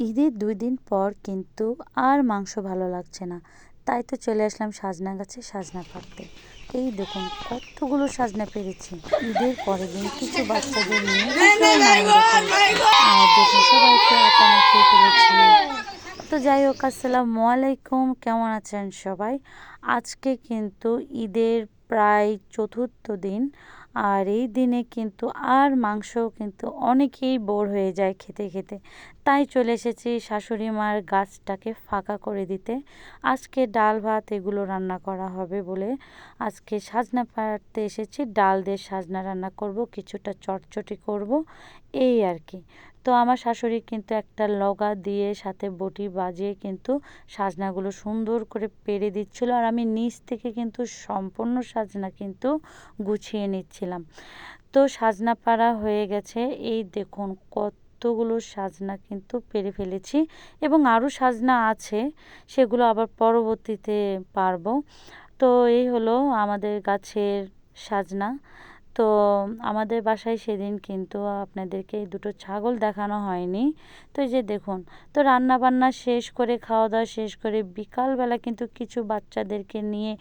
ঈদের দুই দিন পর কিন্তু আর মাংস ভালো লাগছে না। তাই তো চলে আসলাম সাজনা গাছে সাজনা পাড়তে এই দেখুন কতগুলো সাজনা পেরেছি। ঈদের পরের দিন কিছু বাচ্চাদের নিয়ে আর দেখুন সবাইকে মাখিয়ে তো যাই হোক আসসালামু আলাইকুম। কেমন আছেন সবাই? আজকে কিন্তু ঈদের প্রায় চতুর্থ দিন। আর এই দিনে কিন্তু আর মাংস কিন্তু অনেকেই বোর হয়ে যায় খেতে খেতে। তাই চলে এসেছি শাশুড়ি মার গাছটাকে ফাঁকা করে দিতে। আজকে ডাল ভাত এগুলো রান্না করা হবে বলে আজকে সাজনা পাড়তে এসেছি। ডাল দিয়ে সাজনা রান্না করব, কিছুটা চটচটি করব, এই আর কি। তো আমার শাশুড়ি কিন্তু একটা লগা দিয়ে সাথে বটি বাজিয়ে কিন্তু সাজনাগুলো সুন্দর করে পেরে দিচ্ছিল আর আমি নিচ থেকে কিন্তু সম্পূর্ণ সাজনা কিন্তু গুছিয়ে নিচ্ছিলাম। তো সাজনা পাড়া হয়ে গেছে। এই দেখুন কতগুলো সাজনা কিন্তু পেরে ফেলেছি এবং আরও সাজনা আছে, সেগুলো আবার পরবর্তীতে পারব। তো এই হলো আমাদের গাছের সাজনা। তো আমাদের বাসায় সেদিন কিন্তু আপনাদেরকে এই দুটো ছাগল দেখানো হয়নি। তো এই যে দেখুন, তো রান্না বান্না শেষ করে খাওয়া দাওয়া শেষ করে বিকালবেলা কিন্তু কিছু বাচ্চাদেরকে নিয়ে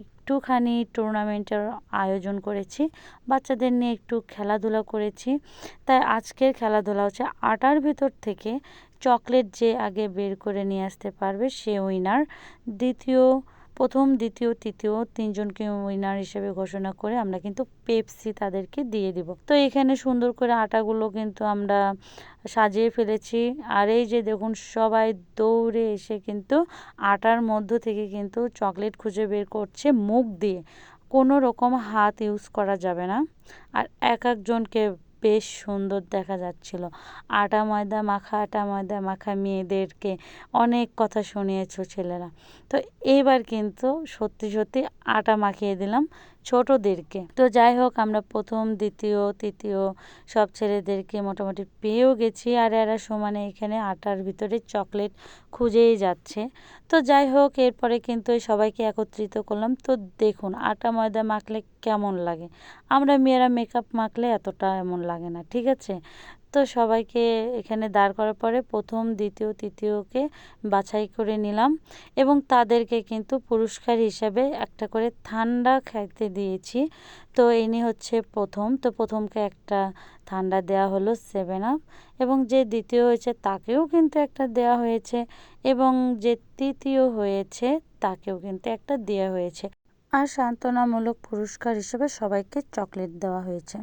একটুখানি টুর্নামেন্টের আয়োজন করেছি। বাচ্চাদের নিয়ে একটু খেলাধুলা করেছি। তাই আজকের খেলাধুলা হচ্ছে আটার ভেতর থেকে চকলেট যে আগে বের করে নিয়ে আসতে পারবে সে উইনার। দ্বিতীয় প্রথম, দ্বিতীয়, তৃতীয় তিনজনকে উইনার হিসেবে ঘোষণা করে আমরা কিন্তু পেপসি তাদেরকে দিয়ে দিব। তো এখানে সুন্দর করে আটাগুলো কিন্তু আমরা সাজিয়ে ফেলেছি। আর এই যে দেখুন, সবাই দৌড়ে এসে কিন্তু আটার মধ্য থেকে কিন্তু চকলেট খুঁজে বের করছে মুখ দিয়ে। কোনো রকম হাত ইউজ করা যাবে না। আর এক একজনকে বেশ সুন্দর দেখা যাচ্ছিল। আটা ময়দা মাখা, আটা ময়দা মাখা মেয়েদেরকে অনেক কথা শুনিয়েছো ছেলেরা। তো এইবার কিন্তু সত্যি সত্যি আটা মাখিয়ে দিলাম ছোটদেরকে। তো যাই হোক, আমরা প্রথম, দ্বিতীয়, তৃতীয় সব ছেলেদেরকে মোটামুটি পেয়েও গেছি আর এরা সমানে এখানে আটার ভিতরে চকলেট খুঁজেই যাচ্ছে। তো যাই হোক, এরপরে কিন্তু সবাইকে একত্রিত করলাম। তো দেখুন, আটা ময়দা মাখলে কেমন লাগে? আমরা মেয়েরা মেকআপ মাখলে এতটা এমন লাগে না, ঠিক আছে? তো সবাইকে এখানে দাঁড় করার পরে প্রথম, দ্বিতীয়, তৃতীয়কে বাছাই করে নিলাম এবং তাদেরকে কিন্তু পুরস্কার হিসাবে একটা করে ঠান্ডা খাইতে দিয়েছি। তো ইনি হচ্ছে প্রথম, তো প্রথমকে একটা ঠান্ডা দেওয়া হলো সেভেন আপ এবং যে দ্বিতীয় হয়েছে তাকেও কিন্তু একটা দেওয়া হয়েছে এবং যে তৃতীয় হয়েছে তাকেও কিন্তু একটা দেওয়া হয়েছে। আর সান্ত্বনামূলক পুরস্কার হিসেবে সবাইকে চকলেট দেওয়া হয়েছে।